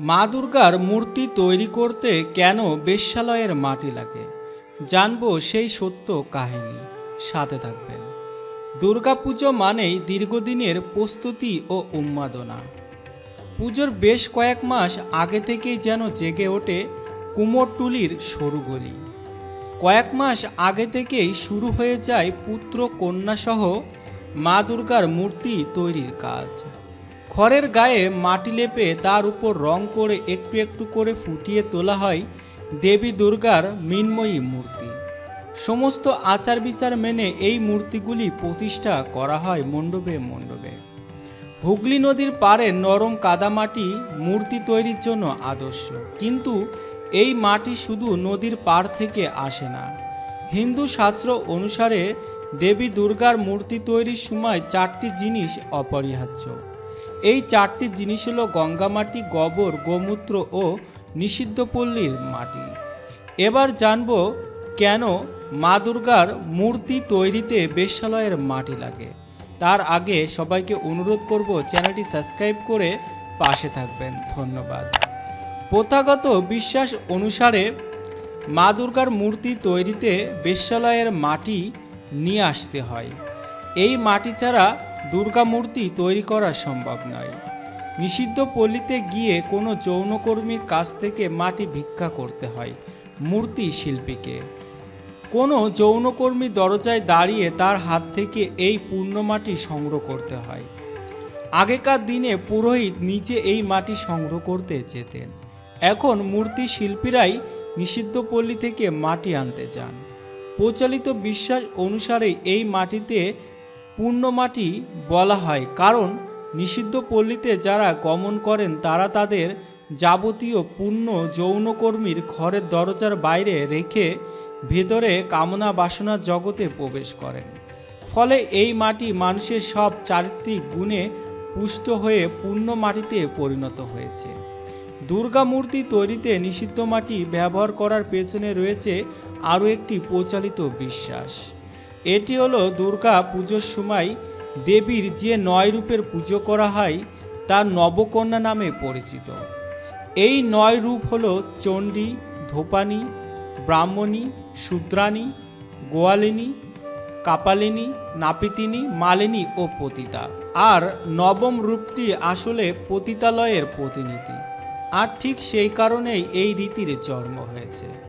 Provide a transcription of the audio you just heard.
মা দুর্গার মূর্তি তৈরি করতে কেন বেশ্যালয়ের মাটি লাগে? জানব সেই সত্য কাহিনী। সাথে থাকবেন। দুর্গাপুজো মানেই দীর্ঘদিনের প্রস্তুতি ও উন্মাদনা। পুজোর বেশ কয়েক মাস আগে থেকেই যেন জেগে ওঠে কুমোরটুলির সরু গলি। কয়েক মাস আগে থেকেই শুরু হয়ে যায় পুত্র কন্যাসহ মা দুর্গার মূর্তি তৈরির কাজ। খড়ের গায়ে মাটি লেপে তার উপর রং করে একটু একটু করে ফুটিয়ে তোলা হয় দেবী দুর্গার মৃন্ময়ী মূর্তি। সমস্ত আচার বিচার মেনে এই মূর্তিগুলি প্রতিষ্ঠা করা হয় মণ্ডপে মণ্ডপে। হুগলি নদীর পাড়ে নরম কাদামাটি মূর্তি তৈরির জন্য আদর্শ। কিন্তু এই মাটি শুধু নদীর পাড় থেকে আসে না। হিন্দু শাস্ত্র অনুসারে দেবী দুর্গার মূর্তি তৈরির সময় চারটি জিনিস অপরিহার্য। এই চারটি জিনিস হলো গঙ্গামাটি গোবর, গোমূত্র ও নিষিদ্ধ পল্লীর মাটি। এবার জানব কেন মা দুর্গার মূর্তি তৈরিতে বেশ্যালয়ের মাটি লাগে। তার আগে সবাইকে অনুরোধ করব চ্যানেলটি সাবস্ক্রাইব করে পাশে থাকবেন। ধন্যবাদ। প্রথাগত বিশ্বাস অনুসারে মা দুর্গার মূর্তি তৈরিতে বেশ্যালয়ের মাটি নিয়ে আসতে হয়। এই মাটি ছাড়া দুর্গা মূর্তি তৈরি করা সম্ভব নয়। নিষিদ্ধ পল্লীতে গিয়ে কোনো যৌনকর্মীর কাছ থেকে মাটি ভিক্ষা করতে হয় মূর্তি শিল্পীকে। কোনো যৌনকর্মী দরজায় দাঁড়িয়ে তার হাত থেকে এই পূর্ণ মাটি সংগ্রহ করতে হয়। আগেকার দিনে পুরোহিত নিজে এই মাটি সংগ্রহ করতে যেতেন। এখন মূর্তি শিল্পীরাই নিষিদ্ধ পল্লী থেকে মাটি আনতে যান। প্রচলিত বিশ্বাস অনুসারে এই মাটিতে পূর্ণ মাটি বলা হয়, কারণ নিষিদ্ধ পল্লীতে যারা গমন করেন, তারা তাদের যাবতীয় পূর্ণ যৌনকর্মীর ঘরের দরজার বাইরে রেখে ভেতরে কামনা বাসনার জগতে প্রবেশ করেন। ফলে এই মাটি মানুষের সব চারিত্রিক গুণে পুষ্ট হয়ে পূর্ণ মাটিতে পরিণত হয়েছে। দুর্গা মূর্তি তৈরিতে নিষিদ্ধ মাটি ব্যবহার করার পেছনে রয়েছে আরও একটি প্রচলিত বিশ্বাস। এটি হলো দুর্গা পুজোর সময় দেবীর যে নয় রূপের পুজো করা হয়, তা নবকন্যা নামে পরিচিত। এই নয় রূপ হল চণ্ডী ধোপানি ব্রাহ্মণী, শূদ্রাণী, গোয়ালিনী, কাপালিনী, নাপিতিনী, মালিনী ও পতিতা। আর নবম রূপটি আসলে পতিতালয়ের প্রতিনিধি। আর ঠিক সেই কারণেই এই রীতির জন্ম হয়েছে।